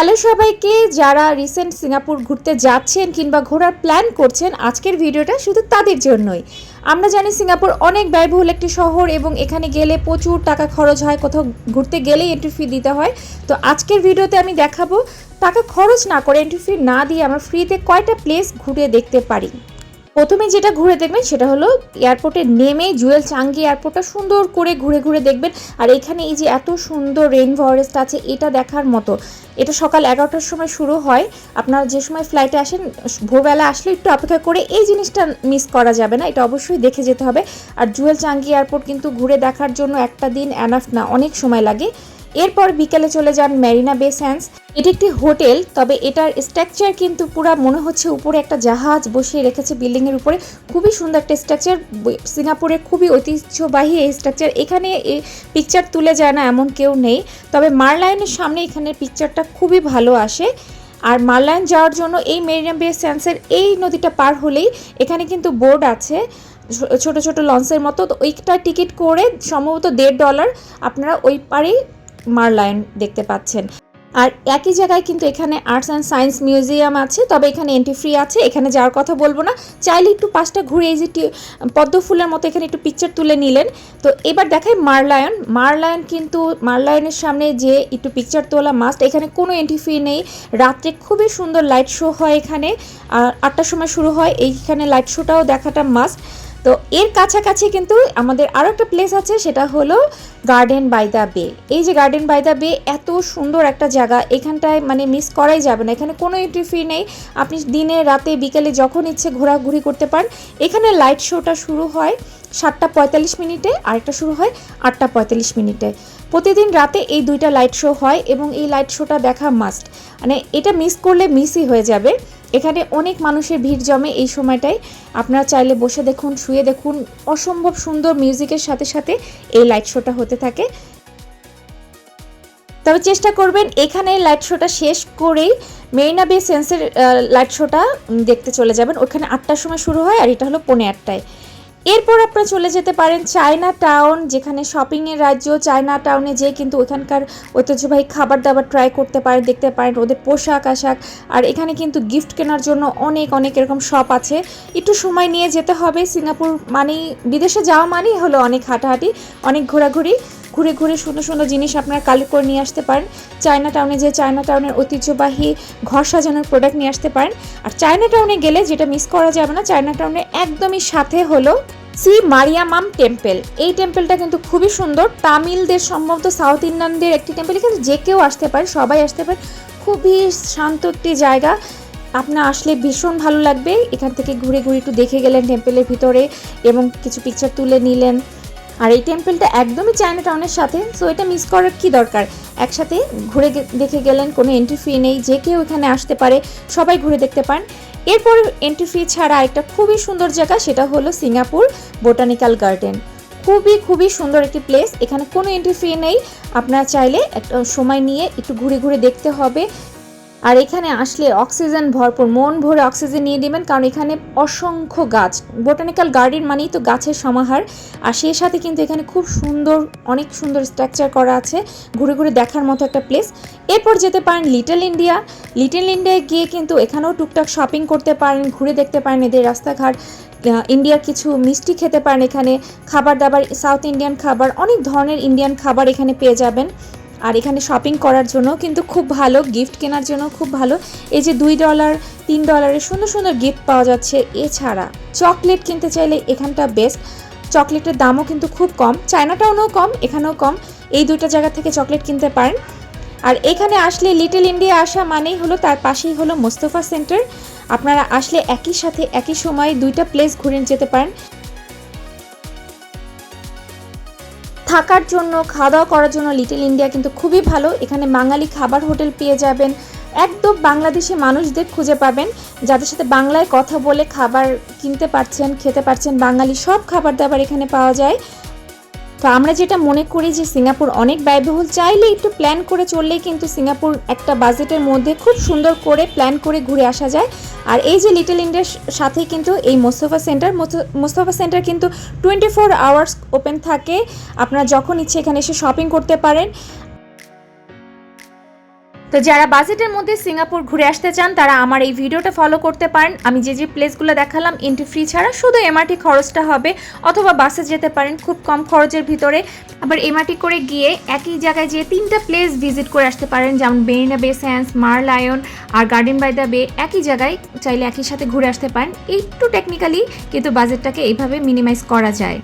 Hello সবাইকে, যারা recent Singapore ঘুরতে যাচ্ছেন কিংবা ঘোরার প্ল্যান করছেন, আজকের ভিডিওটা শুধু তাদের জন্যই। আমরা জানি সিঙ্গাপুর অনেক ব্যয়বহুল একটি শহর এবং এখানে গেলে প্রচুর টাকা খরচ হয়, কোথাও ঘুরতে গেলেই এন্ট্রি ফি দিতে হয়। তো আজকের ভিডিওতে আমি দেখাবো, টাকা খরচ না করে এন্ট্রি ফি না দিয়ে আমরা ফ্রিতে কয়টা প্লেস ঘুরে দেখতে পারি। প্রথমে যেটা ঘুরে দেখবেন সেটা হলো এয়ারপোর্টে নেমে জুয়েল চাঙ্গি এয়ারপোর্টটা সুন্দর করে ঘুরে ঘুরে দেখবেন। আর এখানে এই যে এত সুন্দর রেইন ফরেস্ট আছে, এটা দেখার মতো। এটা সকাল এগারোটার সময় শুরু হয়। আপনারা যে সময় ফ্লাইটে আসেন, ভোরবেলা আসলে একটু অপেক্ষা করে এই জিনিসটা মিস করা যাবে না, এটা অবশ্যই দেখে যেতে হবে। আর জুয়েল চাঙ্গি এয়ারপোর্ট কিন্তু ঘুরে দেখার জন্য একটা দিন অ্যানাফ না, অনেক সময় লাগে। এরপর বিকেলে চলে যান মেরিনা বে স্যান্স। এটি একটি হোটেল, তবে এটার স্ট্রাকচার কিন্তু পুরো মনে হচ্ছে উপরে একটা জাহাজ বসিয়ে রেখেছে বিল্ডিংয়ের উপরে। খুবই সুন্দর একটা স্ট্রাকচার সিঙ্গাপুরের খুবই ঐতিহ্যবাহী এই স্ট্রাকচার। এখানে পিকচার তুলে যায় না এমন কেউ নেই, তবে মারলাইনের সামনে এখানে পিকচারটা খুবই ভালো আসে। আর মারলাইন যাওয়ার জন্য এই মেরিনা বে স্যান্সের এই নদীটা পার হলেই এখানে কিন্তু বোর্ড আছে ছোট ছোট লঞ্চের মতো। তো ওইটা টিকিট করে সম্ভবত দেড় ডলার আপনারা ওই পারেই মারলায়ন দেখতে পাচ্ছেন। আর একই জায়গায় কিন্তু এখানে আর্টস অ্যান্ড সায়েন্স মিউজিয়াম আছে, তবে এখানে এন্ট্রি ফ্রি আছে, এখানে যাওয়ার কথা বলব না। চাইলে একটু পাঁচটা ঘুরে এই যে পদ্ম ফুলের মতো এখানে একটু পিকচার তুলে নিলেন। তো এবার দেখাই মারলায়ন মারলায়ন কিন্তু মারলায়নের সামনে যে একটু পিকচার তোলা মাস্ট এখানে কোনো এন্ট্রি ফি নেই। রাত্রে খুবই সুন্দর লাইট শো হয় এখানে। আর আটটার সময় শুরু হয়, এইখানে লাইট শোটাও দেখাটা মাস্ট তো এর কাছাকাছি কিন্তু আমাদের আরও একটা প্লেস আছে, সেটা হলো গার্ডেন বাই দ্য বে এই যে গার্ডেন বাই দ্য বে এত সুন্দর একটা জায়গা, এখানটায় মানে মিস করাই যাবে না। এখানে কোনো এন্ট্রি ফি নেই। আপনি দিনে, রাতে, বিকেলে যখন ইচ্ছে ঘোরাঘুরি করতে পারেন, এখানে লাইট শোটা শুরু হয় সাতটা পঁয়তাল্লিশ মিনিটে, আরেকটা শুরু হয় আটটা পঁয়তাল্লিশ মিনিটে। প্রতিদিন রাতে এই দুইটা লাইট শো হয় এবং এই লাইট শোটা দেখা মাস্ট মানে এটা মিস করলে মিসই হয়ে যাবে। এখানে অনেক মানুষের ভিড় জমে এই সময়টায়। আপনারা চাইলে বসে দেখুন, শুয়ে দেখুন। অসম্ভব সুন্দর মিউজিকের সাথে সাথে এই লাইট শোটা হতে থাকে। তবে চেষ্টা করবেন এখানে লাইট শোটা শেষ করেই মেরিনা বে সেন্সের লাইট শোটা দেখতে চলে যাবেন। ওখানে আটটার সময় শুরু হয় আর এটা হলো পৌনে আটটায়। এরপর আপনারা চলে যেতে পারেন চায়না টাউন, যেখানে শপিংয়ের রাজ্য। চায়না টাউনে যেয়ে কিন্তু ওখানকার ঐতিহ্যবাহী খাবার দাবার ট্রাই করতে পারেন, দেখতে পারেন ওদের পোশাক আশাক। আর এখানে কিন্তু গিফট কেনার জন্য অনেক অনেক এরকম শপ আছে। একটু সময় নিয়ে যেতে হবে। সিঙ্গাপুর মানেই, বিদেশে যাওয়া মানেই হলো অনেক হাঁটাহাঁটি, অনেক ঘোরাঘুরি। ঘুরে ঘুরে সুন্দর সুন্দর জিনিস আপনারা কালেক্ট করে নিয়ে আসতে পারেন। চায়না টাউনে যে চায়না টাউনের ঐতিহ্যবাহী ঘর সাজানোর প্রোডাক্ট নিয়ে আসতে পারেন। আর চায়না টাউনে গেলে যেটা মিস করা যাবে না, চায়না টাউনের একদমই সাথে হলো শ্রী মারিয়ামাম টেম্পেল এই টেম্পেলটা কিন্তু খুবই সুন্দর। তামিলদের সম্ভবত সাউথ ইন্ডিয়ানদের একটি টেম্পল কিন্তু যে কেউ আসতে পারে, সবাই আসতে পারে। খুবই শান্ত একটি জায়গা। আপনার আসলে ভীষণ ভালো লাগবে। এখান থেকে ঘুরে ঘুরে একটু দেখে গেলেন টেম্পলের ভিতরে এবং কিছু পিকচার তুলে নিলেন। আর এই টেম্পলটা একদমই চায়না টাউনের সাথে সো এটা মিস করার কি দরকার? একসাথে ঘুরে দেখে গেলেন, কোনো এন্ট্রি ফি নেই, যে কেউ এখানে আসতে পারে, সবাই ঘুরে দেখতে পান। এরপর এন্ট্রি ফি ছাড়া একটা খুবই সুন্দর জায়গা, সেটা হলো সিঙ্গাপুর বোটানিক্যাল গার্ডেন। খুবই খুবই সুন্দর একটি প্লেস এখানে কোনো এন্ট্রি ফি নেই। আপনারা চাইলে একটা সময় নিয়ে একটু ঘুরে ঘুরে দেখতে হবে। আর এখানে আসলে অক্সিজেন ভরপুর, মন ভরে অক্সিজেন নিয়ে নেবেন, কারণ এখানে অসংখ্য গাছ, বোটানিক্যাল গার্ডেন মানেই তো গাছের সমাহার। আর সেই সাথে কিন্তু এখানে খুব সুন্দর, অনেক সুন্দর স্ট্রাকচার করা আছে, ঘুরে ঘুরে দেখার মতো একটা প্লেস। এরপর যেতে পারেন লিটল ইন্ডিয়া। লিটল ইন্ডিয়ায় গিয়ে কিন্তু এখানেও টুকটাক শপিং করতে পারেন, ঘুরে দেখতে পারেন এদের রাস্তাঘাট। ইন্ডিয়ার কিছু মিষ্টি খেতে পারেন এখানে, খাবার দাবার, সাউথ ইন্ডিয়ান খাবার, অনেক ধরনের ইন্ডিয়ান খাবার এখানে পেয়ে যাবেন। আর এখানে শপিং করার জন্য কিন্তু খুব ভালো গিফট কেনার জন্য খুব ভালো। এই যে দুই ডলার তিন ডলারের সুন্দর সুন্দর গিফট পাওয়া যাচ্ছে। এছাড়া চকলেট কিনতে চাইলে এখানটা বেস্ট চকলেটের দামও কিন্তু খুব কম। চায়নাটাউনও কম, এখানেও কম। এই দুইটা জায়গা থেকে চকলেট কিনতে পারেন। আর এখানে আসলে লিটল ইন্ডিয়া আসা মানেই হলো তার পাশেই হলো মোস্তফা সেন্টার আপনারা আসলে একই সাথে, একই সময় দুইটা প্লেস ঘুরে যেতে পারেন। থাকার জন্য খাওয়া দাওয়া করার জন্য লিটল ইন্ডিয়া কিন্তু খুবই ভালো। এখানে বাঙালি খাবার হোটেল পেয়ে যাবেন। একদম বাংলাদেশি মানুষদের খুঁজে পাবেন। যাদের সাথে বাংলায় কথা বলে খাবার কিনতে পারছেন, খেতে পারছেন, বাঙালি সব খাবার দাবার এখানে পাওয়া যায়। তো আমরা যেটা মনে করি যে সিঙ্গাপুর অনেক ব্যয়বহুল চাইলে একটু প্ল্যান করে চললেই কিন্তু সিঙ্গাপুর একটা বাজেটের মধ্যে খুব সুন্দর করে প্ল্যান করে ঘুরে আসা যায়। আর এই যে লিটল ইন্ডিয়ার সাথে কিন্তু এই মোস্তফা সেন্টার মোস্তফা সেন্টার কিন্তু টোয়েন্টি ফোর আওয়ার্স ওপেন থাকে। আপনারা যখন ইচ্ছে এখানে এসে শপিং করতে পারেন। তো যারা বাজেটের মধ্যে সিঙ্গাপুর ঘুরে আসতে চান, তারা আমার এই ভিডিওটা ফলো করতে পারেন। আমি যে যে প্লেসগুলো দেখালাম এন্ট্রি ফ্রি ছাড়া শুধু এমআরটি খরচটা হবে, অথবা বাসে যেতে পারেন খুব কম খরচের ভিতরে। আবার এমআরটি করে গিয়ে একই জায়গায় যেয়ে তিনটা প্লেস ভিজিট করে আসতে পারেন, যেমন বেরিনা বে স্যান্স মার লায়ন আর গার্ডেন বাই দ্য বে একই জায়গায় চাইলে একই সাথে ঘুরে আসতে পারেন। একটু টেকনিক্যালি কিন্তু বাজেটটাকে এইভাবে মিনিমাইজ করা যায়।